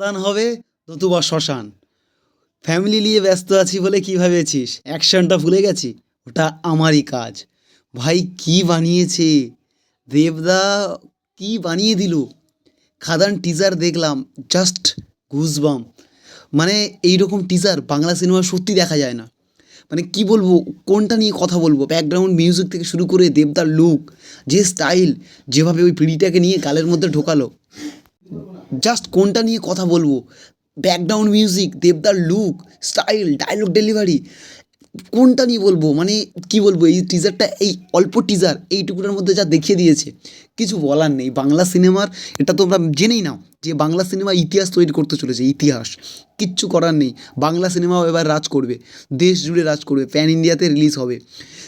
প্রধান হবে, নতুবা শ্মশান। ফ্যামিলি নিয়ে ব্যস্ত আছি বলে কি ভেবেছিস? অ্যাকশনটা ভুলে গেছি? ওটা আমারই কাজ। ভাই, কি বানিয়েছে? দেবদা কি বানিয়ে দিল? খাদান টিজার দেখলাম জাস্ট ঘুসবাম মানে এইরকম টিজার বাংলা সিনেমা সত্যি দেখা যায় না। মানে কি বলব, কোনটা নিয়ে কথা বলব? ব্যাকগ্রাউন্ড মিউজিক থেকে শুরু করে দেবদার লুক যে স্টাইল যেভাবে ওই পিড়িটাকে নিয়ে গালের মধ্যে ঢোকালো। জাস্ট কোনটা নিয়ে কথা বলব? ব্যাকগ্রাউন্ড মিউজিক দেবদার লুক স্টাইল ডায়লগ ডেলিভারি কোনটা নিয়ে বলব? মানে কি বলব? এই টিজারটা এই অল্প টিজার এইটুকুটার মধ্যে যা দেখিয়ে দিয়েছে, কিছু বলার নেই। বাংলা সিনেমার, এটা তো আমরা জেনেই নাও। যে বাংলা সিনেমা ইতিহাস তৈরি করতে চলেছে, ইতিহাস। কিচ্ছু করার নেই। বাংলা সিনেমাও এবার রাজ করবে। দেশ জুড়ে রাজ করবে। প্যান ইন্ডিয়াতে রিলিজ হবে।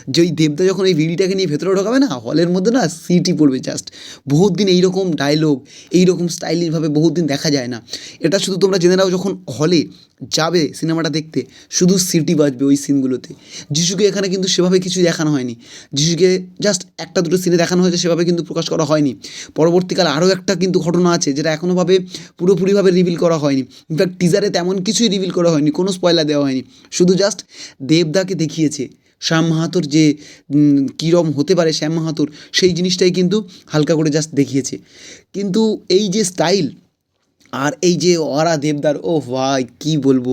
যে ওই দেবদা যখন এই ভিডিটাকে নিয়ে ভেতরে ঢোকাবে না, হলের মধ্যে না সিটি পড়বে জাস্ট বহুত দিন এইরকম ডায়লগ এইরকম স্টাইলিশভাবে বহুত দিন দেখা যায় না। এটা শুধু তোমরা জেনে নাও যখন হলে যাবে সিনেমাটা দেখতে, শুধু সিটি বাজবে ওই সিনগুলোতে। যিশুকে এখানে কিন্তু সেভাবে কিছু দেখানো হয়নি। যিশুকে জাস্ট একটা দুটো সিনে দেখানো হয়েছে, সেভাবে কিন্তু প্রকাশ করা হয়নি। পরবর্তীকালে আরও একটা কিন্তু ঘটনা আছে, যেটা এখনোভাবে পুরোপুরিভাবে রিভিল করা হয়নি। ইনফ্যাক্ট টিজারে তেমন কিছুই রিভিল করা হয়নি, কোনো স্পয়লার দেওয়া হয়নি। শুধু জাস্ট দেবদাকে দেখিয়েছে, শ্যাম মাহাতোর যে কীরম হতে পারে শ্যাম মাহাতোর, সেই জিনিসটাই কিন্তু হালকা করে জাস্ট দেখিয়েছে। কিন্তু এই যে স্টাইল আর এই যে অরা দেবদার ও ভাই, কী বলব?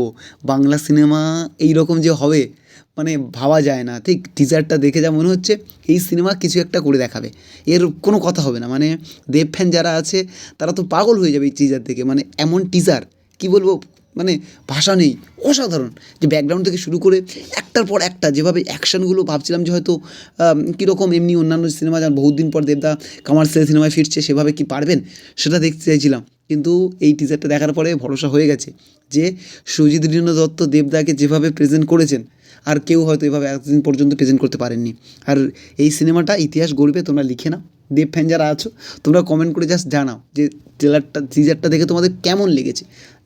বাংলা সিনেমা এই রকম যে হবে মানে ভাবা যায় না। ঠিক টিজারটা দেখে যা মনে হচ্ছে, এই সিনেমা কিছু একটা করে দেখাবে। এর কোনো কথা হবে না। মানে দেব ফ্যান যারা আছে, তারা তো পাগল হয়ে যাবে এই টিজার দেখে। মানে এমন টিজার কী বলব? মানে ভাষা নেই। অসাধারণ। যে ব্যাকগ্রাউন্ড থেকে শুরু করে একটার পর একটা, যেভাবে অ্যাকশনগুলো ভাবছিলাম যে হয়তো কীরকম এমনি অন্যান্য সিনেমা যেমন বহুত দিন পর দেবদা কমার্শিয়াল সিনেমায় ফিরছে, সেভাবে কি পারবেন? সেটা দেখতে চাইছিলাম। কিন্তু এই টিজারটা দেখার পরে ভরসা হয়ে গেছে যে সুজিত রিনো দত্ত দেবদাকে যেভাবে প্রেজেন্ট করেছেন, আর কেউ হয়তো এভাবে এতদিন পর্যন্ত প্রেজেন্ট করতে পারেননি। আর এই সিনেমাটা ইতিহাস গড়বে, তোমরা লিখে না দেব ফ্যান যারা আছো, তোমরা কমেন্ট করে জাস্ট জানাও যে ট্রেলারটা টিজারটা দেখে তোমাদের কেমন লেগেছে।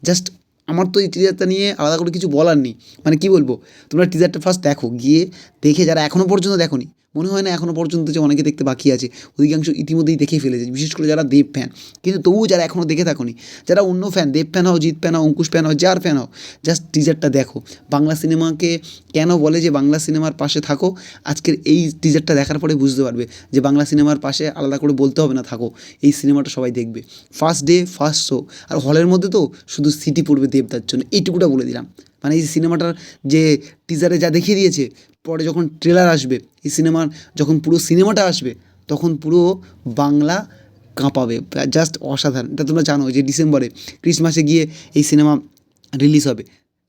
জাস্ট আমার তো এই টিজারটা নিয়ে আলাদা করে কিছু বলার নেই। মানে কি বলব? তোমরা টিজারটা ফার্স্ট দেখো, গিয়ে দেখে যারা এখনও পর্যন্ত দেখোনি মনে হয় না এখনও পর্যন্ত যে অনেকে দেখতে বাকি আছে। অধিকাংশ ইতিমধ্যেই দেখে ফেলেছে, বিশেষ করে যারা দেব ফ্যান কিন্তু তবুও যারা এখনও দেখে থাকোনি, যারা অন্য ফ্যান দেব ফ্যান হও, জিৎ ফ্যান হও, অঙ্কুশ ফ্যান হও, যার ফ্যান হও জাস্ট টিজারটা দেখো। বাংলা সিনেমাকে কেন বলে যে বাংলা সিনেমার পাশে থাকো? আজকের এই টিজারটা দেখার পরে বুঝতে পারবে যে বাংলা সিনেমার পাশে আলাদা করে বলতে হবে না, থাকো। এই সিনেমাটা সবাই দেখবে। ফার্স্ট ডে ফার্স্ট শো আর হলের মধ্যে তো শুধু সিটি পড়বে দেবদার জন্য। এইটুকুটা বলে দিলাম। মানে এই সিনেমাটার যে টিজারে যা দেখিয়ে দিয়েছে, পরে যখন ট্রেলার আসবে, এই সিনেমার যখন পুরো সিনেমাটা আসবে, তখন পুরো বাংলা কাঁপাবে। জাস্ট অসাধারণ। এটা তোমরা জানো যে ডিসেম্বরে ক্রিসমাসে গিয়ে এই সিনেমা রিলিজ হবে।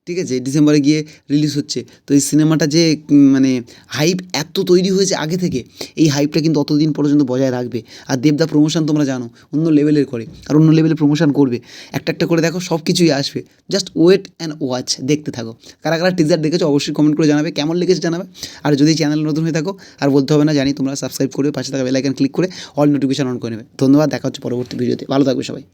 ঠিক আছে, ডিসেম্বরে গিয়ে রিলিজ হচ্ছে। তো এই সিনেমাটা যে মানে হাইপ এত তৈরি হয়েছে আগে থেকে, এই হাইপটা কিন্তু অতদিন পর্যন্ত বজায় রাখবে। আর দেবদা প্রমোশন তোমরা জানো, অন্য লেভেলের করে, আর অন্য লেভেলে প্রমোশন করবে। একটা একটা করে দেখো, সব কিছুই আসবে। জাস্ট ওয়েট অ্যান্ড ওয়াচ দেখতে থাকো। কারা কারা টিজার দেখেছ, অবশ্যই কমেন্ট করে জানাবে, কেমন লেগেছে জানাবে। আর যদি চ্যানেল নতুন হয়ে থাকো, আর বলতে হবে না, জানি তোমরা সাবস্ক্রাইব করবে, পাশে থাকা বেলাইকান ক্লিক করে অল নোটিফিকেশন অন করে নেবে। ধন্যবাদ, দেখা হচ্ছে পরবর্তী ভিডিওতে ভালো থাকবে সবাই।